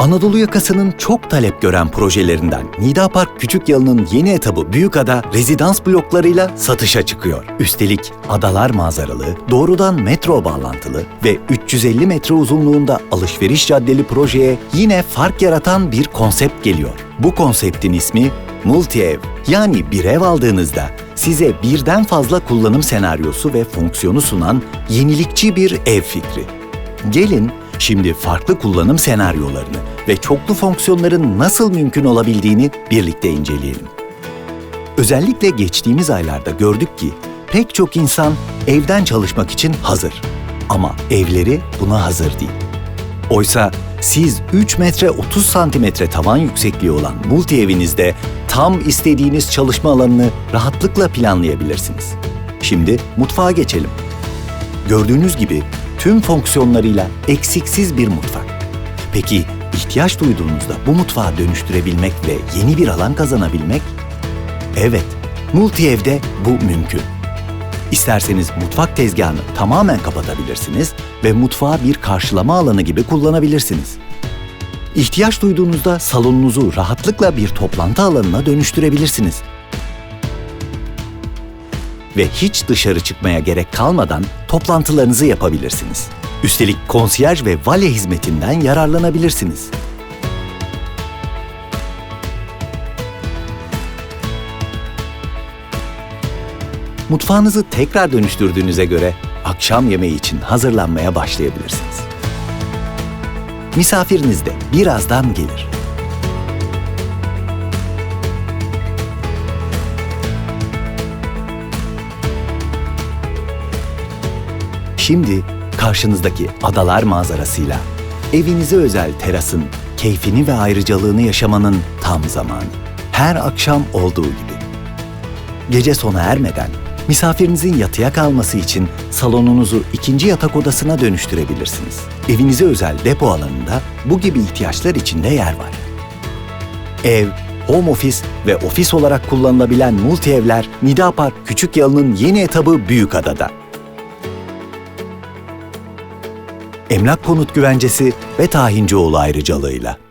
Anadolu yakasının çok talep gören projelerinden Nida Park Küçük Yalı'nın yeni etabı Büyükada rezidans bloklarıyla satışa çıkıyor. Üstelik adalar manzaralı, doğrudan metro bağlantılı ve 350 metre uzunluğunda alışveriş caddeli projeye yine fark yaratan bir konsept geliyor. Bu konseptin ismi Multi Ev. Yani bir ev aldığınızda size birden fazla kullanım senaryosu ve fonksiyonu sunan yenilikçi bir ev fikri. Gelin şimdi farklı kullanım senaryolarını ve çoklu fonksiyonların nasıl mümkün olabildiğini birlikte inceleyelim. Özellikle geçtiğimiz aylarda gördük ki pek çok insan evden çalışmak için hazır. Ama evleri buna hazır değil. Oysa siz 3 metre 30 santimetre tavan yüksekliği olan multi evinizde tam istediğiniz çalışma alanını rahatlıkla planlayabilirsiniz. Şimdi mutfağa geçelim. Gördüğünüz gibi tüm fonksiyonlarıyla eksiksiz bir mutfak. Peki ihtiyaç duyduğunuzda bu mutfağı dönüştürebilmek ve yeni bir alan kazanabilmek? Evet, multi evde bu mümkün. İsterseniz mutfak tezgahını tamamen kapatabilirsiniz ve mutfağı bir karşılama alanı gibi kullanabilirsiniz. İhtiyaç duyduğunuzda salonunuzu rahatlıkla bir toplantı alanına dönüştürebilirsiniz. Ve hiç dışarı çıkmaya gerek kalmadan toplantılarınızı yapabilirsiniz. Üstelik konsiyerj ve vale hizmetinden yararlanabilirsiniz. Mutfağınızı tekrar dönüştürdüğünüze göre akşam yemeği için hazırlanmaya başlayabilirsiniz. Misafiriniz de birazdan gelir. Şimdi karşınızdaki adalar manzarasıyla evinize özel terasın keyfini ve ayrıcalığını yaşamanın tam zamanı. Her akşam olduğu gibi. Gece sona ermeden misafirinizin yatıya kalması için salonunuzu ikinci yatak odasına dönüştürebilirsiniz. Evinize özel depo alanında bu gibi ihtiyaçlar için de yer var. Ev, home office ve ofis olarak kullanılabilen multi evler Nida Park Küçük Yalı'nın yeni etabı Büyükada'da. Emlak konut güvencesi ve tahincioğlu ayrıcalığıyla.